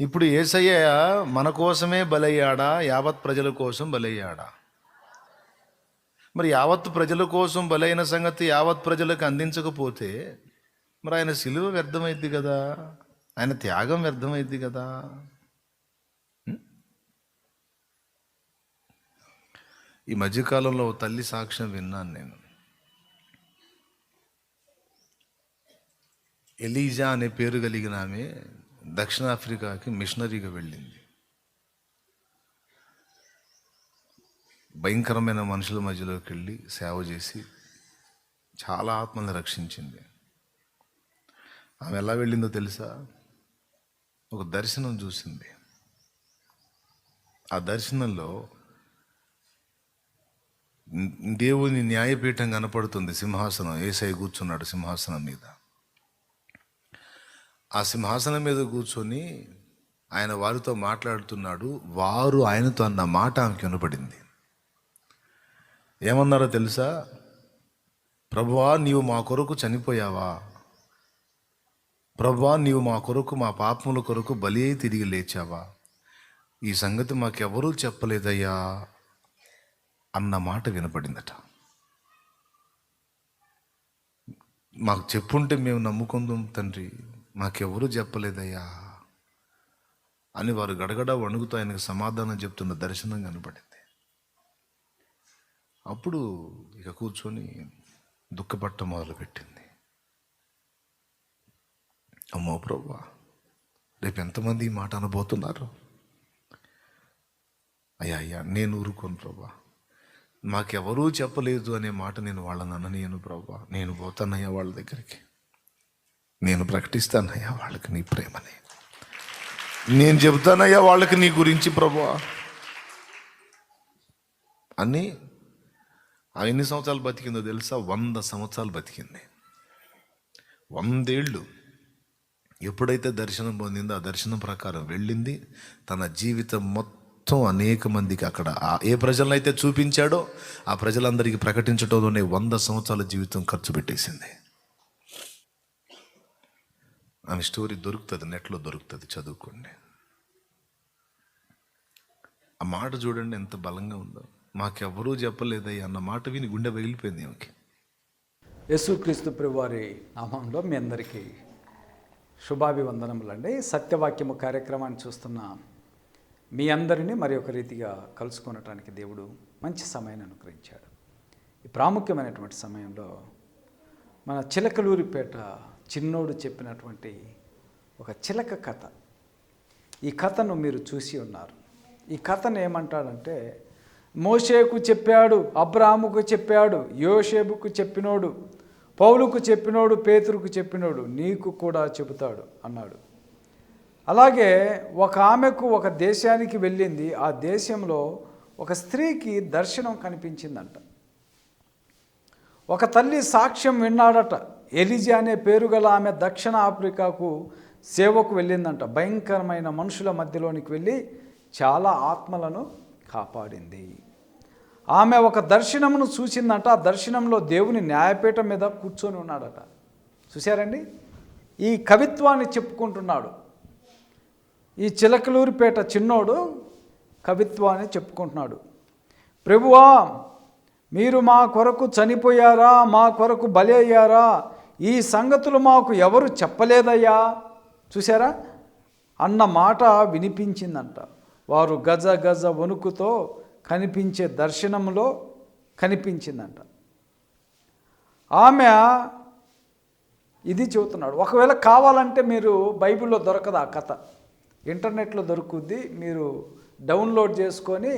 ఇప్పుడు ఏసయ్య మన కోసమే బలయ్యాడా? యావత్ ప్రజల కోసం బలయ్యాడా? మరి యావత్ ప్రజల కోసం బలైన సంగతి యావత్ ప్రజలకు అందించకపోతే మరి ఆయన సిలువ వ్యర్థమైద్ది కదా? ఆయన త్యాగం వ్యర్థమైద్ది కదా? ఈ మధ్యకాలంలో ఓ తల్లి సాక్ష్యం విన్నాను నేను. ఎలీజా అనే పేరు కలిగిన ఆమె దక్షిణాఫ్రికాకి మిషనరీగా వెళ్ళింది. భయంకరమైన మనుషుల మధ్యలోకి వెళ్ళి సేవ చేసి చాలా ఆత్మల్ని రక్షించింది. ఆమె ఎలా వెళ్ళిందో తెలుసా? ఒక దర్శనం చూసింది. ఆ దర్శనంలో దేవుని న్యాయపీఠం కనపడుతుంది సింహాసనం. ఏసై కూర్చున్నాడు సింహాసనం మీద. ఆ సింహాసనం మీద కూర్చొని ఆయన వారితో మాట్లాడుతున్నాడు. వారు ఆయనతో అన్న మాట ఆమెకి వినపడింది. ఏమన్నారో తెలుసా? ప్రభువా నీవు మా కొరకు చనిపోయావా? ప్రభువా నీవు మా కొరకు మా పాపముల కొరకు బలి అయి తిరిగి లేచావా? ఈ సంగతి మాకెవరూ చెప్పలేదయ్యా అన్న మాట వినపడిందట. మాకు చెప్పుంటే మేము నమ్ముకుందాం తండ్రి. మాకెవరూ చెప్పలేదయ్యా అని వారు గడగడ వణుకుతూ ఆయనకు సమాధానం చెప్తున్న దర్శనం కనపడింది. అప్పుడు ఇక కూర్చొని దుఃఖపట్ట మొదలుపెట్టింది. అమ్మో ప్రభా రేపు ఎంతమంది ఈ మాట అనబోతున్నారు? అయ్యా అయ్యా నేను ఊరుకోను ప్రభా మాకెవరూ చెప్పలేదు అనే మాట నేను వాళ్ళని అననీయను ప్రభా నేను పోతానయ్యా వాళ్ళ దగ్గరికి. నేను ప్రకటిస్తానయ్యా వాళ్ళకి నీ ప్రేమని. నేను చెబుతానయ్యా వాళ్ళకి నీ గురించి ప్రభా. అని ఆ ఎన్ని సంవత్సరాలు బతికిందో తెలుసా? వంద సంవత్సరాలు బతికింది. వందేళ్ళు ఎప్పుడైతే దర్శనం పొందిందో ఆ దర్శనం ప్రకారం వెళ్ళింది. తన జీవితం మొత్తం అనేక మందికి అక్కడ ఆ- ఏ ప్రజలనైతే చూపించాడో ఆ ప్రజలందరికీ ప్రకటించడంలోనే వంద సంవత్సరాల జీవితం ఖర్చు పెట్టేసింది. ఆమె స్టోరీ దొరుకుతుంది నెట్లో దొరుకుతుంది చదువుకోండి. ఆ మాట చూడండి ఎంత బలంగా ఉందో. మాకెవరూ చెప్పలేదయ్యా అన్న మాట విని గుండె పగిలిపోయింది ఆమెకి యేసుక్రీస్తు ప్రభువారి నామంలో మీ అందరికీ శుభాభివందనములండి. సత్యవాక్యము కార్యక్రమాన్ని చూస్తున్న మీ అందరినీ మరి ఒక రీతిగా కలుసుకొనటానికి దేవుడు మంచి సమయాన్ని అనుగ్రహించాడు. ఈ ప్రాముఖ్యమైనటువంటి సమయంలో మన చిలకలూరిపేట చిన్నోడు చెప్పినటువంటి ఒక చిలక కథ. ఈ కథను మీరు చూసి ఉన్నారు. ఈ కథను ఏమంటాడంటే మోషేకు చెప్పాడు అబ్రాముకు చెప్పాడు యోషేబుకు చెప్పినోడు పౌలుకు చెప్పినోడు పేతురుకు చెప్పినోడు నీకు కూడా చెబుతాడు అన్నాడు. అలాగే ఒక ఆమెకు ఒక దేశానికి వెళ్ళింది. ఆ దేశంలో ఒక స్త్రీకి దర్శనం కనిపించిందంట. ఒక తల్లి సాక్ష్యం విన్నాడట. ఎలిజా అనే పేరు గల ఆమె దక్షిణ ఆఫ్రికాకు సేవకు వెళ్ళిందంట. భయంకరమైన మనుషుల మధ్యలోనికి వెళ్ళి చాలా ఆత్మలను కాపాడింది. ఆమె ఒక దర్శనమును చూసిందంట. ఆ దర్శనంలో దేవుని న్యాయపీఠం మీద కూర్చొని ఉన్నాడట. చూశారండి? ఈ కవిత్వాన్ని చెప్పుకుంటున్నాడు. ఈ చిలకలూరిపేట చిన్నోడు కవిత్వాన్ని చెప్పుకుంటున్నాడు. ప్రభువా మీరు మా కొరకు చనిపోయారా? మా కొరకు బలి అయ్యారా? ఈ సంగతులు మాకు ఎవరు చెప్పలేదయ్యా? చూసారా అన్న మాట వినిపించిందంట. వారు గజ గజ వణుకుతో కనిపించే దర్శనంలో కనిపించిందంట. ఆమె ఇది చెబుతున్నాడు ఒకవేళ కావాలంటే మీరు బైబిల్లో దొరకదు ఆ కథ. ఇంటర్నెట్లో దొరుకుద్ది మీరు డౌన్లోడ్ చేసుకొని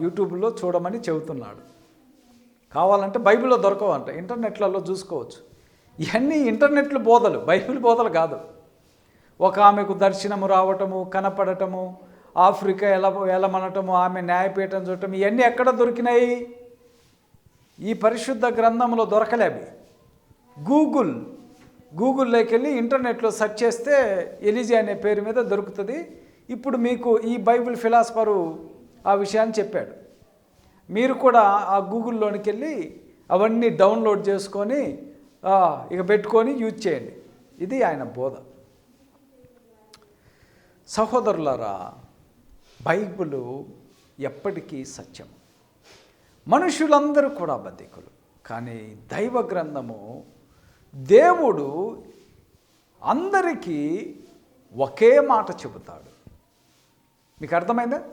యూట్యూబ్లో చూడమని చెబుతున్నాడు. కావాలంటే బైబిల్లో దొరకవంట ఇంటర్నెట్లలో చూసుకోవచ్చు. ఇవన్నీ ఇంటర్నెట్లు బోధలు బైబిల్ బోధలు కాదు. ఒక ఆమెకు దర్శనము రావటము కనపడటము ఆఫ్రికా ఎలా ఎలమనటము ఆమె న్యాయపీఠం చూడటం ఇవన్నీ ఎక్కడ దొరికినాయి? ఈ పరిశుద్ధ గ్రంథంలో దొరకలేవి. గూగుల్ గూగుల్లోకి వెళ్ళి ఇంటర్నెట్లో సెర్చ్ చేస్తే ఎలిజీ అనే పేరు మీద దొరుకుతుంది. ఇప్పుడు మీకు ఈ బైబిల్ ఫిలాసఫరు ఆ విషయాన్ని చెప్పాడు. మీరు కూడా ఆ గూగుల్లోనికి వెళ్ళి అవన్నీ డౌన్లోడ్ చేసుకొని ఇక పెట్టుకొని యూజ్ చేయండి. ఇది ఆయన బోధ. సహోదరులరా బైబిలు ఎప్పటికీ సత్యం. మనుషులందరూ కూడా బద్ధికులు. కానీ దైవ గ్రంథము దేవుడు అందరికీ ఒకే మాట చెబుతాడు. మీకు అర్థమైందా?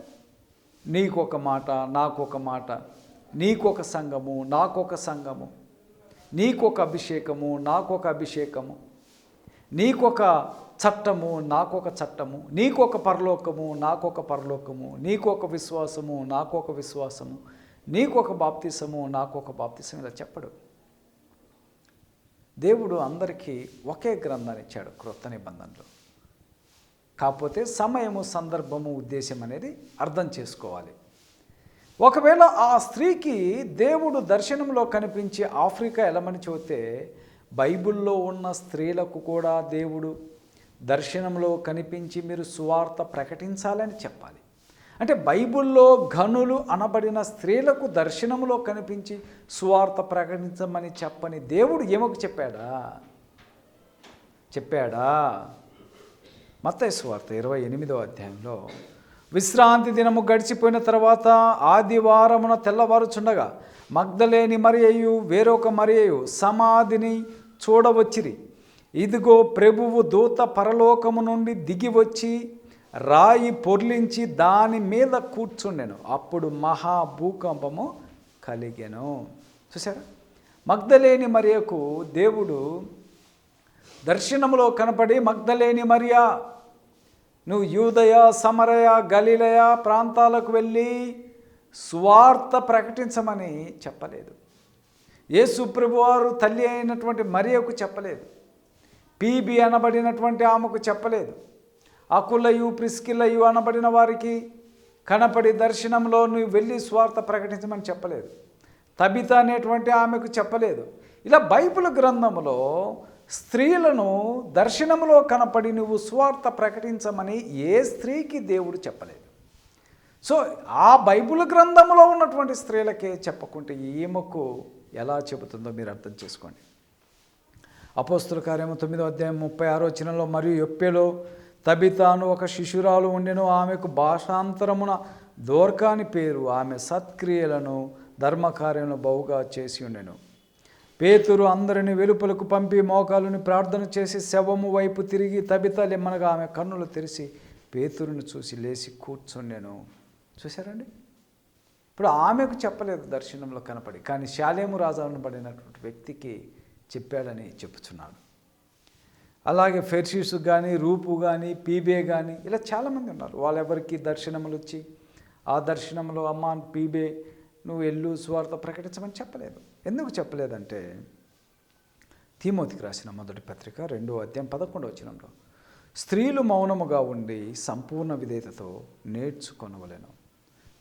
నీకొక మాట నాకొక మాట నీకొక సంఘము నాకొక సంఘము. నీకొక అభిషేకము నాకొక అభిషేకము. నీకొక చట్టము నాకొక చట్టము. నీకొక పరలోకము నాకొక పరలోకము. నీకొక విశ్వాసము నాకొక విశ్వాసము. నీకొక బాప్తిసము నాకొక బాప్తిసం ఇలా చెప్పడు. దేవుడు అందరికీ ఒకే గ్రంథాన్ని ఇచ్చాడు క్రొత్త నిబంధనలో. కాకపోతే సమయము సందర్భము ఉద్దేశం అనేది అర్థం చేసుకోవాలి. ఒకవేళ ఆ స్త్రీకి దేవుడు దర్శనంలో కనిపించి ఆఫ్రికా ఎలమని చూస్తే బైబిల్లో ఉన్న స్త్రీలకు కూడా దేవుడు దర్శనంలో కనిపించి మీరు సువార్త ప్రకటించాలని చెప్పాలి. అంటే బైబిల్లో ఘనులు అనబడిన స్త్రీలకు దర్శనంలో కనిపించి సువార్త ప్రకటించమని చెప్పని దేవుడు ఏమకు చెప్పాడా? చెప్పాడా? మత్త సువార్త ఇరవై ఎనిమిదో అధ్యాయంలో విశ్రాంతి దినము గడిచిపోయిన తర్వాత ఆదివారమున తెల్లవారుచుండగా మగ్ధలేని మరియయు వేరొక మరియయు సమాధిని చూడవచ్చిరి. ఇదిగో ప్రభువు దూత పరలోకము నుండి దిగి వచ్చి రాయి పొర్లించి దాని మీద కూర్చుండెను. అప్పుడు మహా భూకంపము కలిగెను. చూసారా మగ్ధలేని మరియకు దేవుడు దర్శనములో కనపడి మగ్ధలేని మరియా నువ్వు యూదయ సమరయ గలిలయ ప్రాంతాలకు వెళ్ళి స్వార్థ ప్రకటించమని చెప్పలేదు. యేసు ప్రభువారు తల్లి అయినటువంటి మరియకు చెప్పలేదు. పీబి అనబడినటువంటి ఆమెకు చెప్పలేదు. అకులయు ప్రిస్కిలయు అనబడిన వారికి కనపడి దర్శనంలో నువ్వు వెళ్ళి స్వార్థ ప్రకటించమని చెప్పలేదు. తబిత అనేటువంటి ఆమెకు చెప్పలేదు. ఇలా బైబిల్ గ్రంథంలో స్త్రీలను దర్శనంలో కనపడి నువ్వు స్వార్థ ప్రకటించమని ఏ స్త్రీకి దేవుడు చెప్పలేదు. సో ఆ బైబిల్ గ్రంథంలో ఉన్నటువంటి స్త్రీలకే చెప్పకుంటే ఈమెకు ఎలా చెబుతుందో మీరు అర్థం చేసుకోండి. అపోస్తుల కార్యము తొమ్మిదో అధ్యాయం ముప్పై ఆరో చిన్నలో మరియు ఎప్పేలో తబితాను ఒక శిశురాలు ఉండెను ఆమెకు భాషాంతరమున దోర్కాని పేరు ఆమె సత్క్రియలను ధర్మకార్యములను బహుగా చేసి ఉండెను. పేతురు అందరిని వెలుపలకు పంపి మోకాలుని ప్రార్థన చేసి శవము వైపు తిరిగి తబిత లెమ్మనగా ఆమె కన్నులు తెరిచి పేతురుని చూసి లేచి కూర్చుండెను. చూశారండి? ఇప్పుడు ఆమెకు చెప్పలేదు దర్శనంలో కనపడి కానీ శాలేము రాజాను పడినటువంటి వ్యక్తికి చెప్పాడని చెప్పుచున్నాడు. అలాగే ఫెర్షీస్ కానీ రూపు కానీ పీబే కానీ ఇలా చాలామంది ఉన్నారు. వాళ్ళెవరికి దర్శనములు వచ్చి ఆ దర్శనంలో అమ్మ పీబే నువ్వు ఎల్లు స్వార్థ ప్రకటించమని చెప్పలేదు. ఎందుకు చెప్పలేదంటే తీమోతికి రాసిన మొదటి పత్రిక రెండో అధ్యాయం పదకొండు వచనంలో స్త్రీలు మౌనముగా ఉండి సంపూర్ణ విధేయతతో నేర్చుకొనవలెను.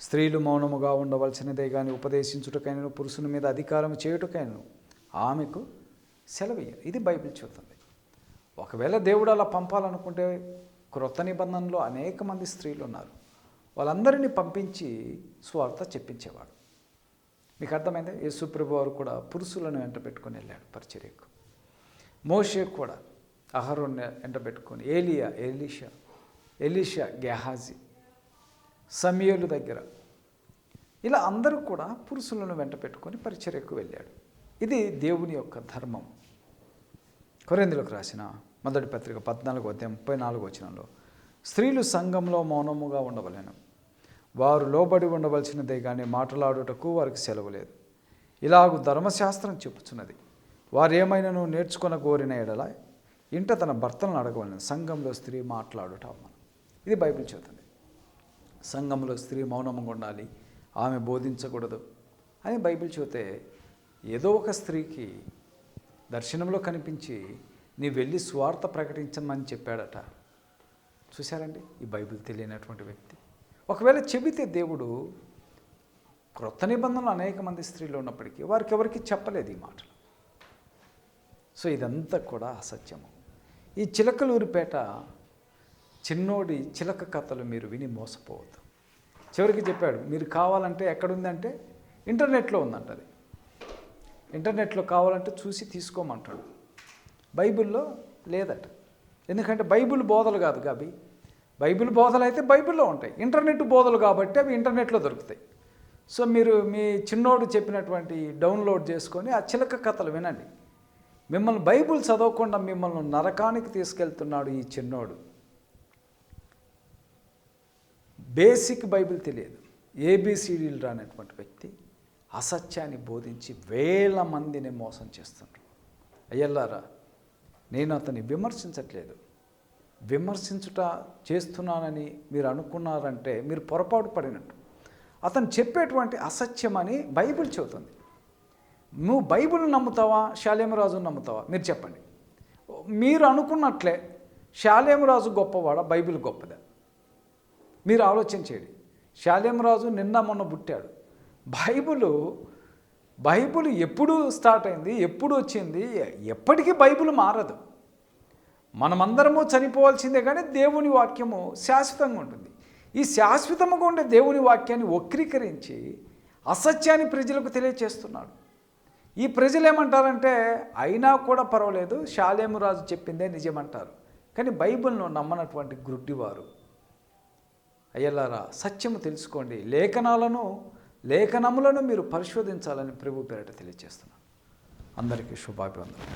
స్త్రీలు మౌనముగా ఉండవలసినదే కానీ ఉపదేశించుటకైనను పురుషుని మీద అధికారం చేయుటకైనను ఆమెకు సెలవేయరు ఇది బైబిల్ చెబుతుంది. ఒకవేళ దేవుడు అలా పంపాలనుకుంటే క్రొత్త నిబంధనలో అనేక మంది స్త్రీలు ఉన్నారు. వాళ్ళందరినీ పంపించి స్వార్థ చెప్పించేవాడు. మీకు అర్థమైందా? యేసుప్రభు వారు కూడా పురుషులను వెంట పెట్టుకొని వెళ్ళాడు పరిచర్యకు. మోషే కూడా అహరోన్ వెంట పెట్టుకొని ఏలియా ఎలీషా ఎలీషా గెహాజీ సమీయులు దగ్గర ఇలా అందరూ కూడా పురుషులను వెంట పెట్టుకొని పరిచర్యకు వెళ్ళాడు. ఇది దేవుని యొక్క ధర్మం. కొరేందులకు రాసిన మొదటి పత్రిక పద్నాలుగు అధ్యాయం ముప్పై నాలుగు వచ్చినంలో స్త్రీలు సంఘంలో మౌనముగా ఉండవలేను. వారు లోబడి ఉండవలసినదే కానీ మాట్లాడుటకు వారికి సెలవు లేదు. ఇలాగు ధర్మశాస్త్రం చెప్పుచున్నది వారు ఏమైనాను నేర్చుకున్న కోరిన ఎడల ఇంట తన భర్తలను అడగవలను. సంఘంలో స్త్రీ మాట్లాడుట అవమానం. ఇది బైబిల్ చెబుతుంది. సంఘంలో స్త్రీ మౌనంగా ఉండాలి ఆమె బోధించకూడదు అని బైబిల్ చెబితే ఏదో ఒక స్త్రీకి దర్శనంలో కనిపించి నీ వెళ్ళి స్వార్థ ప్రకటించమని చెప్పాడట. చూశారండి? ఈ బైబిల్ తెలియనటువంటి వ్యక్తి. ఒకవేళ చెబితే దేవుడు క్రొత్త నిబంధనలు అనేక మంది స్త్రీలు ఉన్నప్పటికీ వారికి ఎవరికి చెప్పలేదు ఈ మాటలు. సో ఇదంతా కూడా అసత్యము. ఈ చిలకలూరిపేట చిన్నోడి చిలక కథలు మీరు విని మోసపోవద్దు. చివరికి చెప్పాడు మీరు కావాలంటే ఎక్కడుందంటే ఇంటర్నెట్లో ఉందంట అది ఇంటర్నెట్లో కావాలంటే చూసి తీసుకోమంటాడు. బైబిల్లో లేదట. ఎందుకంటే బైబిల్ బోధలు కాదు గవి బైబిల్ బోధలు అయితే బైబిల్లో ఉంటాయి. ఇంటర్నెట్ బోధలు కాబట్టి అవి ఇంటర్నెట్లో దొరుకుతాయి. సో మీరు మీ చిన్నోడు చెప్పినటువంటి డౌన్లోడ్ చేసుకొని ఆ చిలక కథలు వినండి. మిమ్మల్ని బైబిల్ చదవకుండా మిమ్మల్ని నరకానికి తీసుకెళ్తున్నాడు ఈ చిన్నోడు. బేసిక్ బైబిల్ తెలియదు. ఏబిసిడీలు రానటువంటి వ్యక్తి అసత్యాన్ని బోధించి వేల మందిని మోసం చేస్తుంటారు అయ్యల్లారా నేను అతన్ని విమర్శించట్లేదు. విమర్శించుట చేస్తున్నానని మీరు అనుకున్నారంటే మీరు పొరపాటు పడినట్టు. అతను చెప్పేటువంటి అసత్యం అని బైబిల్ చెబుతుంది. నువ్వు బైబిల్ నమ్ముతావా? శాలేమరాజును నమ్ముతావా? మీరు చెప్పండి. మీరు అనుకున్నట్లే శాలేమరాజు గొప్పవాడా? బైబిల్ గొప్పదా? మీరు ఆలోచన చేయండి. శాలేమరాజు నిన్న మొన్న పుట్టాడు. బైబిల్ బైబిల్ ఎప్పుడు స్టార్ట్ అయింది? ఎప్పుడు వచ్చింది? ఎప్పటికీ బైబిల్ మారదు. మనమందరము చనిపోవాల్సిందే కానీ దేవుని వాక్యము శాశ్వతంగా ఉంటుంది. ఈ శాశ్వతముగా ఉండే దేవుని వాక్యాన్ని వక్రీకరించి అసత్యాన్ని ప్రజలకు తెలియచేస్తున్నాడు. ఈ ప్రజలు ఏమంటారంటే అయినా కూడా పర్వాలేదు శాలేము రాజు చెప్పిందే నిజమంటారు. కానీ బైబిల్ను నమ్మనటువంటి గుడ్డివారు. అయ్యలారా సత్యము తెలుసుకోండి. లేఖనాలను లేఖనములను మీరు పరిశోధించాలని ప్రభు పేరట తెలియజేస్తున్నాను అందరికీ శుభాభివందనం